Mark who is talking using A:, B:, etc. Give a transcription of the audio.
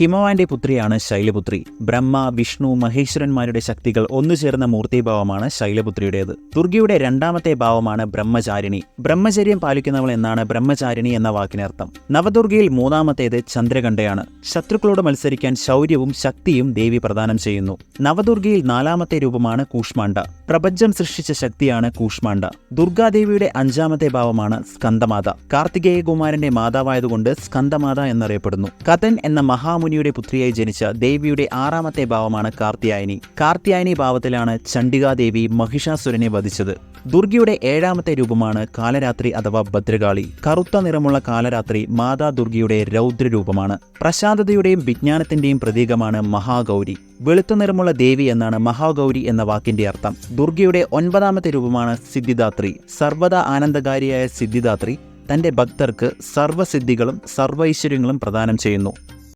A: ഹിമവാന്റെ പുത്രിയാണ് ശൈലപുത്രി. ബ്രഹ്മ വിഷ്ണു മഹേശ്വരന്മാരുടെ ശക്തികൾ ഒന്നു ചേർന്ന മൂർത്തിഭാവമാണ് ശൈലപുത്രിയുടേത്. ദുർഗയുടെ രണ്ടാമത്തെ ഭാവമാണ് ബ്രഹ്മചാരിണി. ബ്രഹ്മചര്യം പാലിക്കുന്നവൾ എന്നാണ് ബ്രഹ്മചാരിണി എന്ന വാക്കിനർത്ഥം. നവദുർഗയിൽ മൂന്നാമത്തേത് ചന്ദ്രകണ്ഠയാണ്. ശത്രുക്കളോട് മത്സരിക്കാൻ ശൗര്യവും ശക്തിയും ദേവി പ്രദാനം ചെയ്യുന്നു. നവദുർഗയിൽ നാലാമത്തെ രൂപമാണ് കൂഷ്മാണ്ഡ. പ്രപഞ്ചം സൃഷ്ടിച്ച ശക്തിയാണ് കൂഷ്മാണ്ഡ. ദുർഗാദേവിയുടെ അഞ്ചാമത്തെ ഭാവമാണ് സ്കന്ദമാത. കാർത്തികേയകുമാരന്റെ മാതാവായതുകൊണ്ട് സ്കന്ദമാത എന്നറിയപ്പെടുന്നു. കഥൻ എന്ന മഹാമുനിയുടെ പുത്രിയായി ജനിച്ച ദേവിയുടെ ആറാമത്തെ ഭാവമാണ് കാർത്തിയായനി കാർത്തിയായനി ഭാവത്തിലാണ് ചണ്ഡികാദേവി മഹിഷാസുരനെ വധിച്ചത്. ദുർഗയുടെ ഏഴാമത്തെ രൂപമാണ് കാലരാത്രി അഥവാ ഭദ്രകാളി. കറുത്ത നിറമുള്ള കാലരാത്രി മാതാ ദുർഗയുടെ രൗദ്രരൂപമാണ്. പ്രശാന്തതയുടെയും വിജ്ഞാനത്തിന്റെയും പ്രതീകമാണ് മഹാഗൗരി. വെളുത്ത നിറമുള്ള ദേവി എന്നാണ് മഹാഗൗരി എന്ന വാക്കിന്റെ അർത്ഥം. ദുർഗയുടെ ഒൻപതാമത്തെ രൂപമാണ് സിദ്ധിദാത്രി. സർവതാ ആനന്ദകാരിയായ സിദ്ധിദാത്രി തന്റെ ഭക്തർക്ക് സർവസിദ്ധികളും സർവൈശ്വര്യങ്ങളും പ്രദാനം ചെയ്യുന്നു.